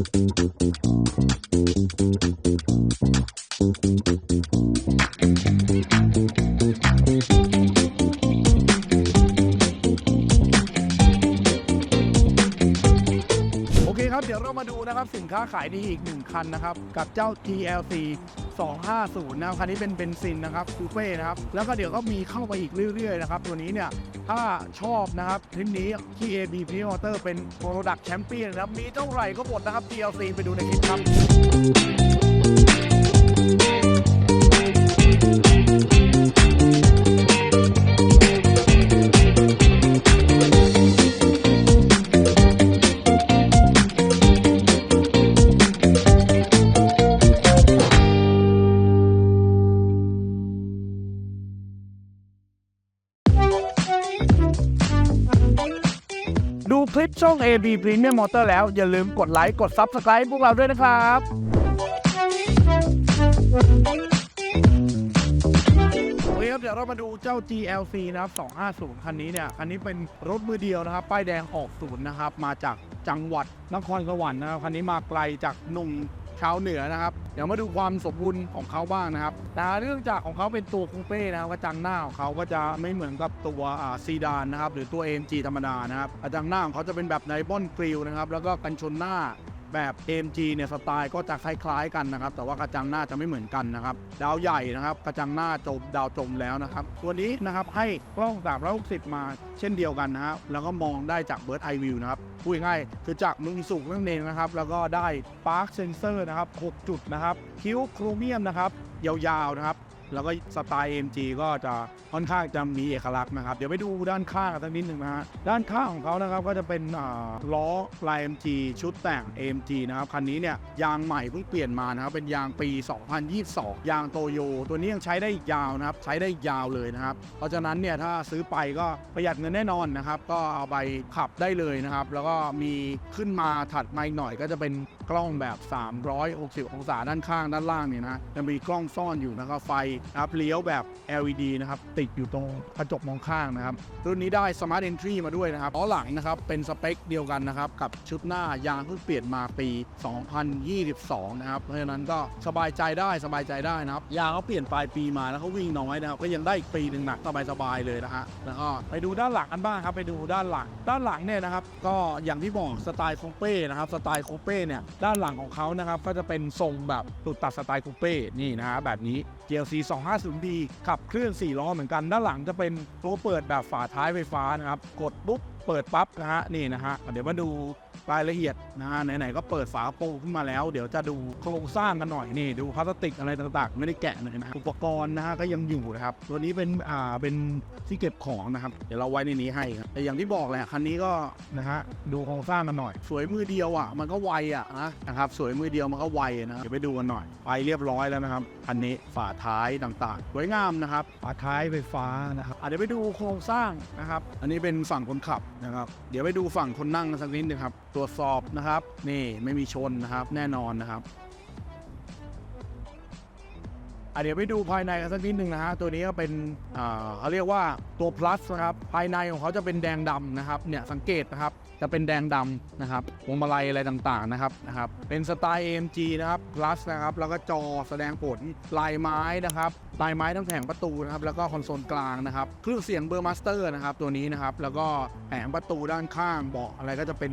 โอเคครับ เดี๋ยวเรามาดูนะครับ สินค้าขายดีอีกหนึ่งคันนะครับ กับเจ้า GLC 250 นะครับคันนี้เป็นเบนซินนะครับคูเป้นะครับ แล้วก็เดี๋ยวก็มีเข้าไปอีกเรื่อยๆนะครับ ตัวนี้เนี่ย ถ้าชอบนะครับคลิปนี้ที่ AB p r e m o t o r เป็นโปรดักต์แชมเปี้ยนะครับ มีเท่าไหร่ก็หมดนะครับ DLC ไปดูในคลิปครับ คลิปช่อง AB Premium Motor แล้ว อย่าลืมกดไลค์ กด Subscribe พวกเราด้วยนะครับโอเคครับเดี๋ยวเรามาดูเจ้า GLC นะครับ250 คันนี้เนี่ย คันนี้เป็นรถมือเดียวนะครับ ป้ายแดงออกศูนย์นะครับ มาจากจังหวัดนครสวรรค์นะครับ คันนี้มาไกลจากหนุ่ม ชาวเหนือนะครับ เดี๋ยวมาดูความสมบูรณ์ของเขาบ้างนะครับ แต่เรื่องจากของเขาเป็นตัวคูเป้นะครับกระจังหน้าของเขาก็จะไม่เหมือนกับตัวอ่าซีดานนะครับหรือตัว AMG ธรรมดานะครับกระจังหน้าของเขาจะเป็นแบบไนบอนกริลนะครับแล้วก็กันชนหน้า แบบ AMG เนี่ยสไตล์ก็จะคล้ายๆกันนะครับ แต่ว่ากระจังหน้าจะไม่เหมือนกันนะครับ ดาวใหญ่นะครับ กระจังหน้าจมดาวจมแล้วนะครับ ตัวนี้นะครับให้กล้อง 360 มาเช่นเดียวกันนะครับ แล้วก็มองได้จาก Bird Eye View นะครับพูดง่ายคือจากมุมสูงนั่นเองนะครับ แล้วก็ได้ Park Sensor นะครับ 6 จุดนะครับ คิ้วโครเมียมนะครับ ยาวๆนะครับ แล้วก็สไตล์ AMG ก็จะค่อนข้างจะมีเอกลักษณ์นะครับ เดี๋ยวไปดูด้านข้างกันสักนิดหนึ่งนะฮะ ด้านข้างของเขานะครับก็จะเป็นล้อลาย AMG ชุดแต่ง AMG นะครับ คันนี้เนี่ยยางใหม่เพิ่งเปลี่ยนมานะครับ เป็นยางปี 2022 ยางโตโย ตัวนี้ยังใช้ได้อีกยาวนะครับ ใช้ได้อีกยาวเลยนะครับ เพราะฉะนั้นเนี่ยถ้าซื้อไปก็ประหยัดเงินแน่นอนนะครับ ก็เอาไปขับได้เลยนะครับ แล้วก็มีขึ้นมาถัดมาอีกหน่อยก็จะเป็น กล้องแบบ 360 องศาด้านข้างด้านล่างเนี่ยนะจะมีกล้องซ่อนอยู่นะครับไฟนะครับเลี้ยวแบบ LED นะครับติดอยู่ตรงกระจกมองข้างนะครับรุ่นนี้ได้ Smart Entry มาด้วยนะครับล้อหลังนะครับเป็นสเปคเดียวกันนะครับกับชุดหน้ายางเพิ่งเปลี่ยนมาปี 2022 นะครับเพราะฉะนั้นก็สบายใจได้สบายใจได้นะครับยางเขาเปลี่ยนปลายปีมาแล้วเขาวิ่งน้อยนะครับก็ยังได้อีกปีหนึ่งหนักสบายๆเลยนะฮะแล้วก็ไปดูด้านหลังกันบ้างครับไปดูด้านหลัง ด้านหลังเนี่ยนะครับก็อย่างที่บอกสไตล์คูเป้นะครับสไตล์คูเป้เนี่ยด้านหลังของเขานะครับก็จะเป็นทรงแบบตุดตัดสไตล์คูเป้นี่นะฮะแบบนี้ GLC 250D ขับเคลื่อน 4 ล้อเหมือนกัน ด้านหลังจะเป็นตัวเปิดแบบฝาท้ายไฟฟ้านะครับ กดปุ๊บเปิดปั๊บนะฮะนี่นะฮะเดี๋ยวมาดู รายละเอียดนะฮะไหนๆก็เปิดฝาโปรงขึ้นมาแล้ว เดี๋ยวจะดูโครงสร้างกันหน่อยนี่ดูพลาสติกอะไรต่างๆ ไม่ได้แกะเลยนะอุปกรณ์นะฮะก็ยังอยู่นะครับตัวนี้เป็นอ่าเป็นที่เก็บของนะครับเดี๋ยวเราไว้ในนี้ให้ครับแต่อย่างที่บอกแหละคันนี้ก็นะฮะดูโครงสร้างกันหน่อย สวยมือเดียวอะมันก็ไวอะนะนะครับสวยมือเดียวมันก็ไวนะครับเดี๋ยวไปดูกันหน่อยไปเรียบร้อยแล้วนะครับคันนี้ฝาท้ายต่างๆสวยงามนะครับฝาท้ายไฟฟ้านะครับอะเดี๋ยวไปดูโครงสร้างนะครับ อันนี้เป็นฝั่งคนขับนะครับ เดี๋ยวไปดูฝั่งคนนั่งกันสักนิดนึงครับตรวจสอบนะครับ นี่ไม่มีชนนะครับ แน่นอนนะครับ อะเดี๋ยวไปดูภายในกันสักนิดหนึ่งนะฮะ ตัวนี้ก็เป็นอ่าเขาเรียกว่าตัว plus นะครับ ภายในของเขาจะเป็นแดงดำนะครับ เนี่ยสังเกตนะครับ จะเป็นแดงดำนะครับวงมาลัยอะไรต่างๆนะครับ นะครับ เป็นสไตล์ AMG นะครับ plus นะครับ แล้วก็จอแสดงผลลายไม้นะครับ ลายไม้ทั้งแผงประตูนะครับ แล้วก็คอนโซลกลางนะครับ เครื่องเสียงเบอร์มาสเตอร์นะครับ ตัวนี้นะครับ แล้วก็แผงประตูด้านข้างเบาะอะไรก็จะเป็น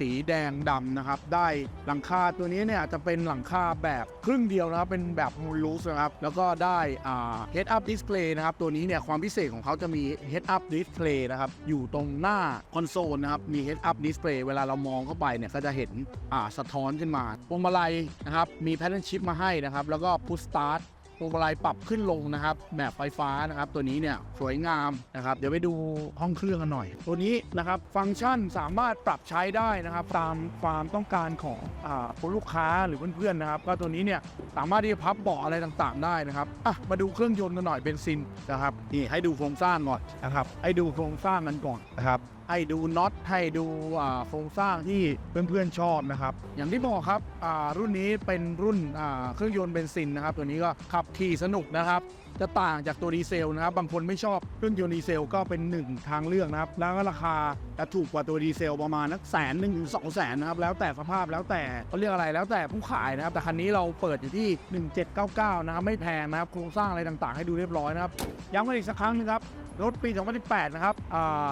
สีแดงดำนะครับ ได้หลังคาตัวนี้เนี่ยจะเป็นหลังคาแบบครึ่งเดียวนะครับ เป็นแบบมูลลูสนะครับแล้วก็ได้อ่า head up display นะครับ ตัวนี้เนี่ยความพิเศษของเขาจะมี head up display นะครับ อยู่ตรงหน้าคอนโซลนะครับ มี head up display เวลาเรามองเข้าไปเนี่ยก็จะเห็นอ่าสะท้อนขึ้นมาพวงมาลัยนะครับ มี pattern shift มาให้นะครับ แล้วก็ push start พวงมาลัยปรับขึ้นลงนะครับแบบไฟฟ้านะครับ ตัวนี้เนี่ยสวยงามนะครับ เดี๋ยวไปดูห้องเครื่องกันหน่อย ตัวนี้นะครับฟังก์ชันสามารถปรับใช้ได้นะครับ ตามความต้องการของอาผู้ลูกค้าหรือเพื่อนๆนะครับ ก็ตัวนี้เนี่ยสามารถที่จะพับเบาะอะไรต่างๆ ได้นะครับอะมาดูเครื่องยนต์กันหน่อยเบนซินนะครับนี่ให้ดูโครงสร้างก่อนนะครับให้ดูโครงสร้างกันก่อนนะครับให้ดูน็อตให้ดูโครงสร้างที่เพื่อนๆชอบนะครับ อย่างที่บอกครับรุ่นนี้เป็นรุ่นเครื่องยนต์เบนซินนะครับ ตัวนี้ก็ขับขี่สนุกนะครับ จะต่างจากตัวดีเซลนะครับ บางคนไม่ชอบเครื่องยนต์ดีเซลก็เป็นหนึ่งทางเลือกนะครับ แล้วก็ราคาจะถูกกว่าตัวดีเซลประมาณนักแสนหนึ่งถึงสองแสนนะครับ แล้วแต่สภาพแล้วแต่เขาเรียกอะไรแล้วแต่ผู้ขายนะครับ แต่คันนี้เราเปิดอยู่ที่ 1799 นะครับไม่แพงนะครับโครงสร้างอะไรต่างๆ ให้ดูเรียบร้อยนะครับย้ำกันอีกสักครั้งหนึงครับ รถปี 2018 นะครับ อ่า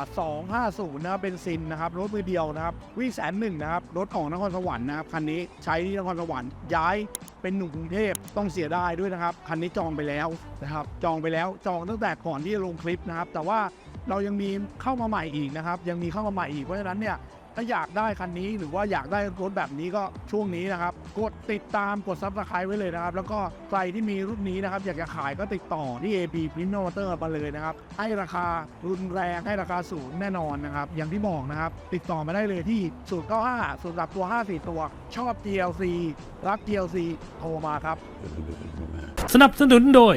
250 นะครับเบนซินนะครับ รถมือเดียวนะครับ วิ่งแสนหนึ่งนะครับ รถของนครสวรรค์นะครับ คันนี้ใช้ที่นครสวรรค์ ย้ายเป็นหนุ่มกรุงเทพต้องเสียดายด้วยนะครับ คันนี้จองไปแล้วนะครับ จองไปแล้ว จองตั้งแต่ก่อนที่จะลงคลิปนะครับ แต่ว่าเรายังมีเข้ามาใหม่อีกนะครับ ยังมีเข้ามาใหม่อีก เพราะฉะนั้นเนี่ย ถ้าอยากได้คันนี้หรือว่าอยากได้รถแบบนี้ก็ช่วงนี้นะครับ กดติดตามกดซับสไครต์ไว้เลยนะครับ แล้วก็ใครที่มีรุ่นนี้นะครับ อยากจะขายก็ติดต่อที่ AB p r i n t Motor มาเลยนะครับ ให้ราคารุนแรงให้ราคาสูงแน่นอนนะครับ อย่างที่บอกนะครับ ติดต่อมาได้เลยที่095สำหรับตัว 54 ตัว ชอบ GLC รัก GLC โทรมาครับ สนับสนุนโดย